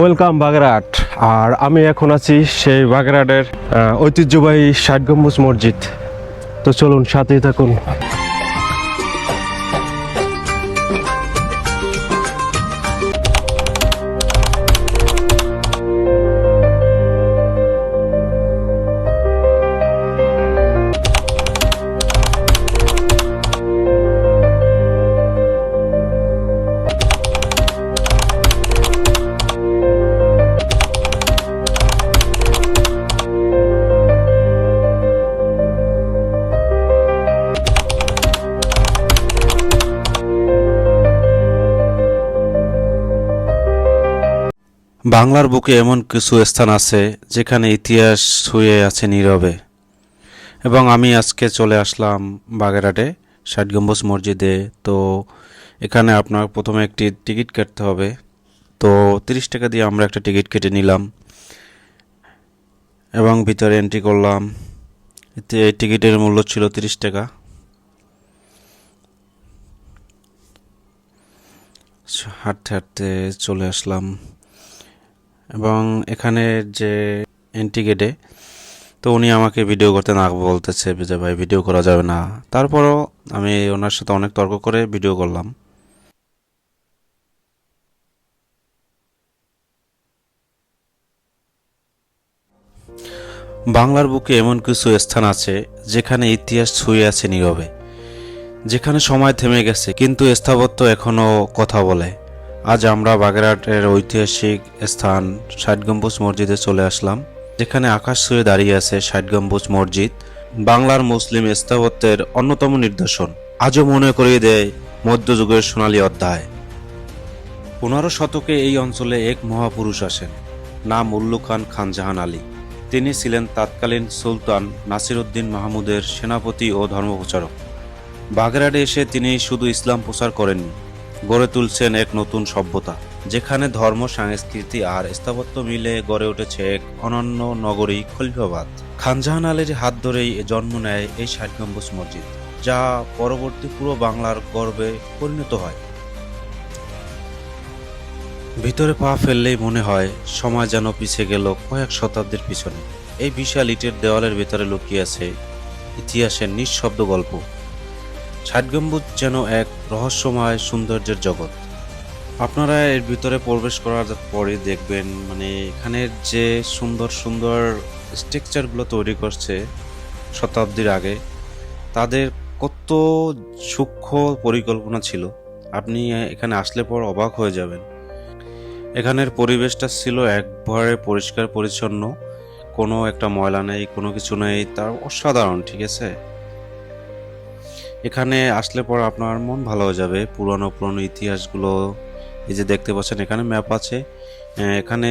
Welcome Bagerhat. আর আমি এখন আছি সেই বাগেরহাটের ঐতিহ্যবাহী ষাট গম্বুজ মসজিদ। তো চলুন সাথেই থাকুন। বাংলার বুকে এমন কিছু স্থান আছে যেখানে ইতিহাস শুয়ে আছে নীরবে। এবং আমি আজকে চলে আসলাম বাগেরহাটে, ষাট গম্বুজ মসজিদে। তো এখানে আপনার প্রথমে একটি টিকিট কাটতে হবে। তো তিরিশ টাকা দিয়ে আমরা একটা টিকিট কেটে নিলাম। এবং ভিতরে এন্ট্রি করলাম। এই টিকিটের মূল্য ছিল তিরিশ টাকা। হাঁটতে হাঁটতে চলে আসলাম। এবং এখানে যে এন্ট্রি গেটে তো উনি আমাকে ভিডিও করতে না বলতেছে যে ভাই ভিডিও করা যাবে না। তারপরও আমি ওনার সাথে অনেক তর্ক করে ভিডিও করলাম। বাংলার বুকে এমন কিছু স্থান আছে, যেখানে ইতিহাস ছুঁয়ে আছে নীরবে, যেখানে সময় থেমে গেছে, কিন্তু স্থাপত্য এখনও কথা বলে। আজ আমরা বাগেরহাটের ঐতিহাসিক স্থান ষাট গম্বুজ মসজিদে চলে আসলাম, যেখানে আকাশ ছুঁয়ে দাঁড়িয়ে আছে ষাট গম্বুজ মসজিদ, বাংলার মুসলিম স্থাপত্যের অন্যতম নিদর্শন। আজও মনে করিয়ে দেয় মধ্যযুগের সোনালী অধ্যায়। পনেরো শতকে এই অঞ্চলে এক মহাপুরুষ আসেন, নাম উল্লু খান খান জাহান আলী। তিনি ছিলেন তৎকালীন সুলতান নাসিরউদ্দিন মাহমুদের সেনাপতি ও ধর্মপ্রচারক। বাগেরহাটে এসে তিনি শুধু ইসলাম প্রচার করেননি গড়ে তুলছেন এক নতুন সভ্যতা, যেখানে ধর্ম, সংস্কৃতি আর স্থাপত্য মিলে গড়ে উঠেছে এক অনন্য নগরী খলিফাবাদ। খানজাহান আলীর হাত ধরেই জন্ম নেয় এই ষাট মসজিদ, যা পরবর্তী পুরো বাংলার গর্বে পরিণত হয়। ভিতরে পা ফেললেই মনে হয় সময় যেন পিছিয়ে গেল কয়েক শতাব্দীর পিছনে। এই বিশাল ইটের দেওয়ালের ভিতরে লুকিয়ে আছে ইতিহাসের নিঃশব্দ গল্প। ষাট গম্বুজ যেন এক রহস্যময় সৌন্দর্যের জগৎ। আপনারা এর ভিতরে প্রবেশ করার পরে দেখবেন মানে এখানের যে সুন্দর সুন্দর স্ট্রাকচারগুলো তৈরি করছে শতাব্দীর আগে, তাদের কত সূক্ষ্ম পরিকল্পনা ছিল। আপনি এখানে আসলে পর অবাক হয়ে যাবেন। এখানের পরিবেশটা ছিল একবারে পরিষ্কার, পরিচ্ছন্ন। কোনো একটা ময়লা নেই, কোনো কিছু নেই, তার অসাধারণ, ঠিক আছে? এখানে আসলে পর আপনার মন ভালো হয়ে যাবে। পুরনো পুরনো ইতিহাসগুলো, এই যে দেখতে পাচ্ছেন, এখানে ম্যাপ আছে। এখানে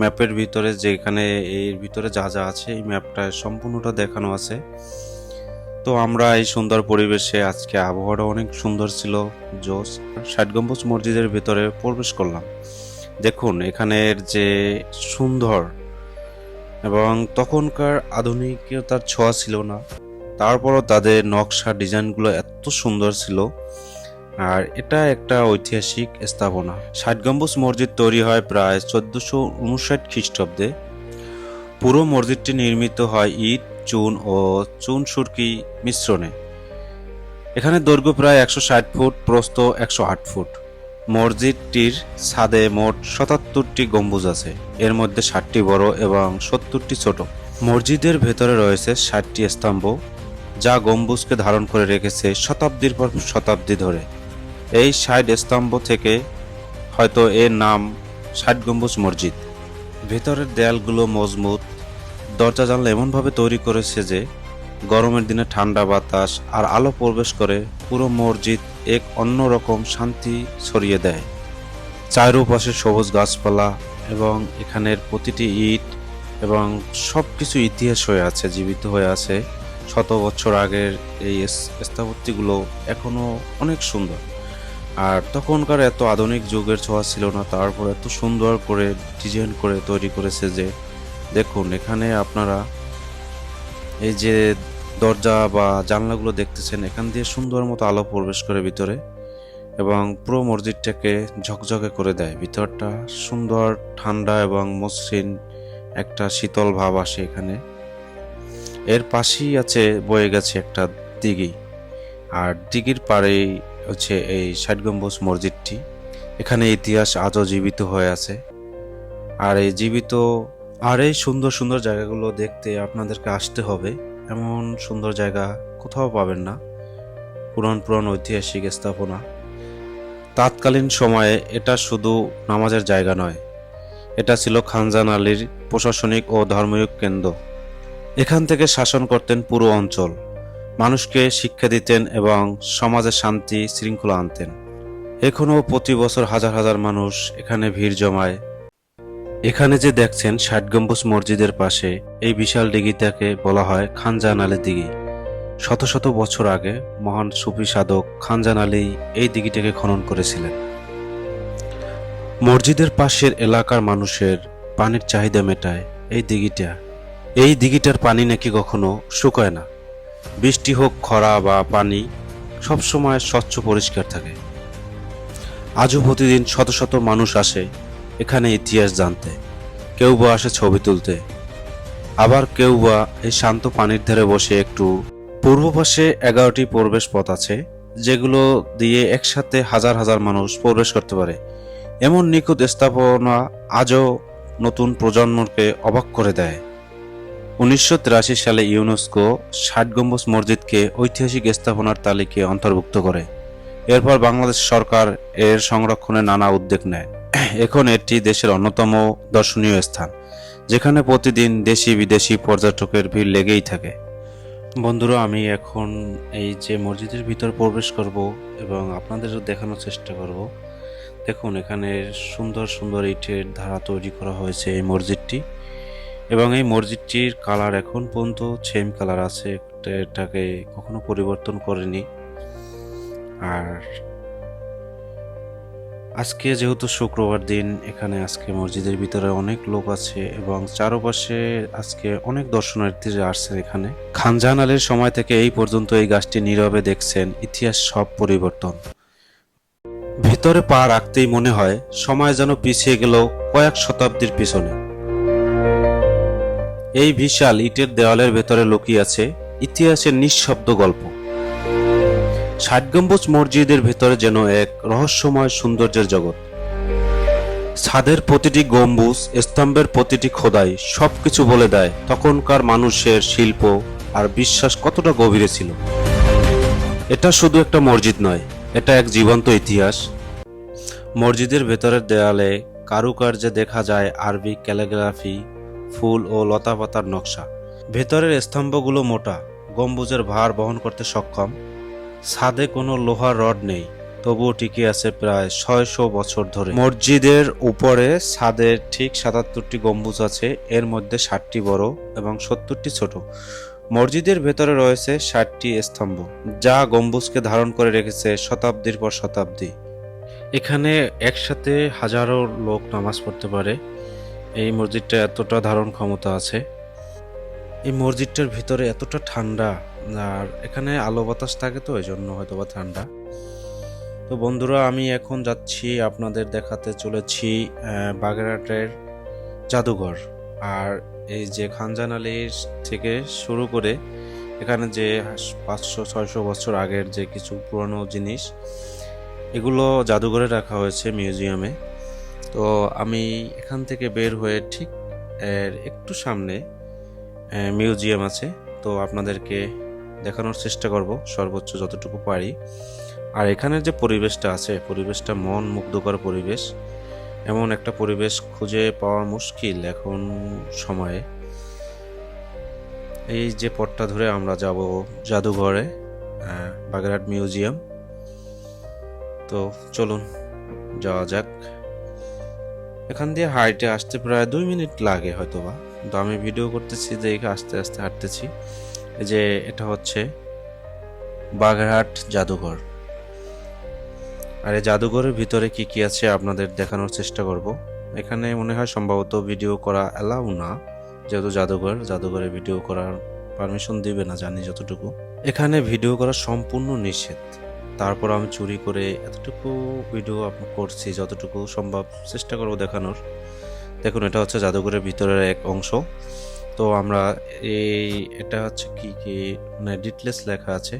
ম্যাপের ভিতরে যে এখানে এর ভিতরে যা যা আছে, এই ম্যাপটা সম্পূর্ণটা দেখানো আছে। তো আমরা এই সুন্দর পরিবেশে আজকে আবহাওয়াটা অনেক সুন্দর ছিল জোস ষাট গম্বুজ মসজিদের ভিতরে প্রবেশ করলাম। দেখুন, এখানের যে সুন্দর এবং তখনকার আধুনিকতার ছোঁয়া ছিল না। তারপরও তাদের নকশা ডিজাইনগুলো এত সুন্দর ছিল। আর এটা একটা ঐতিহাসিক স্থাপনা। ষাট গম্বুজ মসজিদ তৈরি হয় প্রায় চোদ্দশো উনষাট খ্রিস্টাব্দে। পুরো মসজিদটি নির্মিত হয় ইট চুন ও চুন সুরকি মিশ্রণে। এখানে দৈর্ঘ্য প্রায় একশো ষাট ফুট, প্রস্থ একশো আট ফুট। মসজিদটির ছাদে মোট সাতাত্তরটি গম্বুজ আছে। এর মধ্যে ষাটটি বড় এবং সত্তরটি ছোট। মসজিদের ভেতরে রয়েছে ষাটটি স্তম্ভ। যা গম্বুজকে ধারণ করে রেখেছে শতাব্দীর পর শতাব্দী ধরে। এই ষাট স্তম্ভ থেকে হয়তো এর নাম ষাট গম্বুজ মসজিদ। ভেতরের দেয়ালগুলো মজবুত, দরজা জানলা এমনভাবে তৈরি করেছে যে গরমের দিনে ঠান্ডা বাতাস আর আলো প্রবেশ করে পুরো মসজিদ এক অন্যরকম শান্তি ছড়িয়ে দেয়। চারোপাশে সবুজ গাছপালা এবং এখানের প্রতিটি ইট এবং সব কিছু ইতিহাস হয়ে আছে, জীবিত হয়ে আছে। শত বছর আগের এই স্থাপত্যগুলো এখনও অনেক সুন্দর। আর তখনকার এত আধুনিক যুগের ছোঁয়া ছিল না, তারপর এত সুন্দর করে ডিজাইন করে তৈরি করেছে যে, দেখুন, এখানে আপনারা এই যে দরজা বা জানলাগুলো দেখতেছেন, এখান দিয়ে সুন্দর মতো আলো প্রবেশ করে ভিতরে এবং পুরো মসজিদটাকে ঝকঝকে করে দেয়। ভিতরটা সুন্দর, ঠান্ডা এবং মসৃণ একটা শীতল ভাব আসে এখানে। এর পাশেই আছে, বয়ে গেছে একটা দিঘি। আর দিঘির পাড়েই হচ্ছে এই ষাট গম্বুজ মসজিদটি। এখানে ইতিহাস আজও জীবিত হয়ে আছে। আর এই জীবিত আর এই সুন্দর সুন্দর জায়গাগুলো দেখতে আপনাদেরকে আসতে হবে। এমন সুন্দর জায়গা কোথাও পাবেন না। পুরান পুরান ঐতিহাসিক স্থাপনা। তৎকালীন সময়ে এটা শুধু নামাজের জায়গা নয়, এটা ছিল খানজান আলীর প্রশাসনিক ও ধর্মীয় কেন্দ্র। এখান থেকে শাসন করতেন পুরো অঞ্চল। মানুষকে শিক্ষা দিতেন এবং সমাজে শান্তি, শৃঙ্খলা আনতেন। এখনও প্রতি বছর হাজার হাজার মানুষ এখানে ভিড় জমায়। এখানে যে দেখছেন ষাট গম্বুজ মসজিদের পাশে, এই বিশাল দিঘিটাকে বলা হয় খানজান আলী দিঘি শত শত বছর আগে মহান সুফি সাধক খানজান আলী এই দিঘিটাকে খনন করেছিলেন। মসজিদের পাশের এলাকার মানুষের পানির চাহিদা মেটায় এই দিঘিটা এই দিঘিটার পানি নাকি কখনো শুকায় না। বৃষ্টি হোক, খরা বা পানি সবসময় স্বচ্ছ পরিষ্কার থাকে। আজও প্রতিদিন শত শত মানুষ আসে এখানে ইতিহাস জানতে। কেউ বা আসে ছবি তুলতে। আবার কেউ বা এই শান্ত পানির ধারে বসে একটু পূর্ব পাশে এগারোটি প্রবেশ পথ আছে, যেগুলো দিয়ে একসাথে হাজার হাজার মানুষ প্রবেশ করতে পারে। এমন নিখুঁত স্থাপনা আজও নতুন প্রজন্মকে অবাক করে দেয়। উনিশশো তিরাশি সালে ইউনেস্কো ষাট গম্বুজ মসজিদকে ঐতিহাসিক স্থাপনার তালিকায় অন্তর্ভুক্ত করে। এরপর বাংলাদেশ সরকার এর সংরক্ষণে নানা উদ্যোগ নেয়। এখন এটি দেশের অন্যতম দর্শনীয় স্থান, যেখানে প্রতিদিন দেশি বিদেশি পর্যটকের ভিড় লেগেই থাকে। বন্ধুরা, আমি এখন এই যে মসজিদের ভিতর প্রবেশ করব এবং আপনাদেরও দেখানোর চেষ্টা করব। দেখুন, এখানে সুন্দর সুন্দর ইটের ধারা তৈরি করা হয়েছে এই মসজিদটি। এবং এই মসজিদটির কালার এখন পর্যন্ত সেম কালার আছে। এটাকে কখনো পরিবর্তন করেনি। আর আজকে যেহেতু শুক্রবার দিন, এখানে আজকে মসজিদের ভিতরে অনেক লোক আছে এবং চারপাশে আজকে অনেক দর্শনার্থীরা আসছেন এখানে। খানজাহান আলীর সময় থেকে এই পর্যন্ত এই গাছটি নীরবে দেখছেন, ইতিহাস সব পরিবর্তন। ভিতরে পা রাখতেই মনে হয়, সময় যেন পিছিয়ে গেল কয়েক শতাব্দীর পিছনে। এই বিশাল ইটের দেওয়ালের ভেতরে লুকিয়ে আছে ইতিহাসের নিঃশব্দ গল্প। ষাট গম্বুজ মসজিদের ভেতরে যেন এক রহস্যময় সৌন্দর্যের জগৎ। ছাদের প্রতিটি গম্বুজ, স্তম্ভের প্রতিটি খোদাই সবকিছু বলে দেয় তখনকার মানুষের শিল্প আর বিশ্বাস কতটা গভীরে ছিল। এটা শুধু একটা মসজিদ নয়, এটা এক জীবন্ত ইতিহাস। মসজিদের ভেতরের দেয়ালে কারুকার্যে দেখা যায় আরবি ক্যালিগ্রাফি ফুল ও লতাপাতার নকশা। ভেতরের স্তম্ভগুলো মোটা, গম্বুজের ভার বহন করতে সক্ষম। ছাদে কোনো লোহার রড নেই, তবুও টিকে আছে প্রায় ছয়শো বছর ধরে। মসজিদের উপরে ছাদের ঠিক সাতাত্তরটি গম্বুজ আছে, এর মধ্যে ষাটটি বড় এবং সত্তরটি ছোট। মসজিদের ভেতরে রয়েছে ষাটটি স্তম্ভ, যা গম্বুজকে ধারণ করে রেখেছে শতাব্দীর পর শতাব্দী। এখানে একসাথে হাজারো লোক নামাজ পড়তে পারে। এই মসজিদটা এতটা ধারণ ক্ষমতা আছে। এই মসজিদটার ভিতরে এতটা ঠান্ডা, আর এখানে আলো বাতাস থাকে তো এই জন্য হয়তো বা ঠান্ডা। তো বন্ধুরা, আমি এখন যাচ্ছি, আপনাদের দেখাতে চলেছি বাগেরহাটের জাদুঘর। আর এই যে খানজান আলীর থেকে শুরু করে এখানে যে পাঁচশো, ছয়শো বছর আগের যে কিছু পুরনো জিনিস, এগুলো জাদুঘরে রাখা হয়েছে মিউজিয়ামে। তো আমি এখান থেকে বের হয়ে ঠিক, এর একটু সামনে মিউজিয়াম আছে। তো আপনাদেরকে দেখানোর চেষ্টা করব সর্বোচ্চ যতটুকু পারি। আর এখানের যে পরিবেশটা আছে, পরিবেশটা মন মুগ্ধকর পরিবেশ। এমন একটা পরিবেশ খুঁজে পাওয়া মুশকিল এখন সময়ে। এই যে পথটা ধরে আমরা যাব জাদুঘরে বাগেরহাট মিউজিয়াম। তো চলুন, যাওয়া যাক। এখান দিয়ে হাইটে আসতে প্রায় দুই মিনিট লাগে হয়তোবা। তো আমি ভিডিও করতেছি এখানে আস্তে আস্তে হাঁটতেছি। এই যে এটা হচ্ছে বাগেরহাট জাদুঘর। আর এই জাদুঘরের ভিতরে কি কি আছে আপনাদের দেখানোর চেষ্টা করব। এখানে মনে হয় সম্ভবত ভিডিও করা অ্যালাউ না। যেহেতু জাদুঘর, জাদুঘরে ভিডিও করার পারমিশন দিবে না জানি যতটুকু। এখানে ভিডিও করা সম্পূর্ণ নিষেধ। তারপর আমি চুরি করে এতটুকু ভিডিও আপলোড করছি যতটুকু সম্ভব চেষ্টা করব দেখানোর। দেখুন এটা হচ্ছে জাদুঘরের ভিতরের এক অংশ। তো আমরা এই এটা হচ্ছে কি কি মানে ডিটেলস লেখা আছে।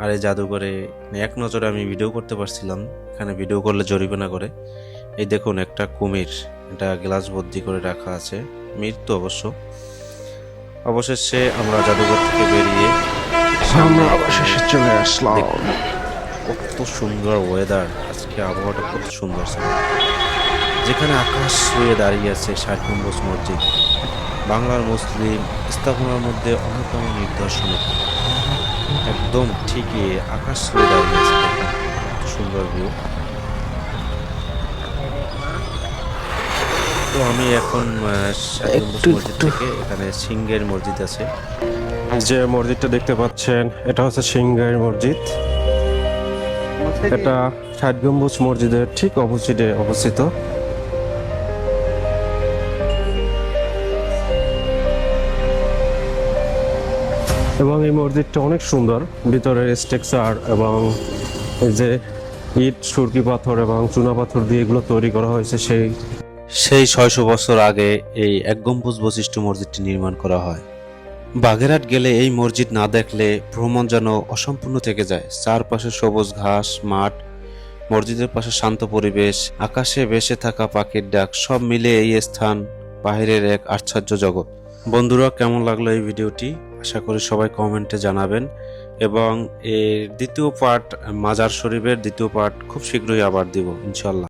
আর এই জাদুঘরে মানে এক নজরে আমি ভিডিও করতে পারছিলাম এখানে ভিডিও করলে জরিমানা করে। এই দেখুন একটা কুমির এটা গ্লাস ভর্তি করে রাখা আছে। মৃত্যু অবশ্য। অবশেষে আমরা জাদুঘর থেকে বেরিয়ে আমরা অবশেষে চলে আসলাম। কত সুন্দর ওয়েদার আজকে আবহাওয়াটা কত সুন্দর ছিল। যেখানে আকাশ ছুঁয়ে দাঁড়িয়ে আছে ষাট গম্বুজ মসজিদ। বাংলার মুসলিম স্থাপনার মধ্যে অন্যতম নিদর্শন। একদম ঠিকই আকাশ ছুঁয়ে দাঁড়িয়ে আছে। কত সুন্দর ভিউ তো আমি এখন মসজিদ থেকে এখানে সিংহের মসজিদ আছে। যে মসজিদটা দেখতে পাচ্ছেন এটা হচ্ছে সিংহের মসজিদ। এটা ষাট গম্বুজ মসজিদের ঠিক অপোজিটে অবস্থিত। এবং এই মসজিদটা অনেক সুন্দর। ভিতরের স্ট্রাকচার এবং এই যে ইট, সুরকি পাথর এবং চুনা পাথর দিয়ে এগুলো তৈরি করা হয়েছে, সেই সেই ছয়শো বছর আগে এই এক গম্বুজ বৈশিষ্ট্য মসজিদটি নির্মাণ করা হয়। বাগেরহাট গেলে এই মসজিদ না দেখলে ভ্রমণ যেন অসম্পূর্ণ থেকে যায়। চারপাশে সবুজ ঘাস, মাঠ, মসজিদের পাশে শান্ত পরিবেশ, আকাশে ভেসে থাকা পাখির ডাক, সব মিলে এই স্থান বাহিরের এক আশ্চর্য জগৎ। বন্ধুরা, কেমন লাগল এই ভিডিওটি? আশা করি সবাই কমেন্টে জানাবেন। এবং এর দ্বিতীয় পার্ট মাজার শরীফের দ্বিতীয় পার্ট খুব শীঘ্রই আবার দিব ইনশাল্লাহ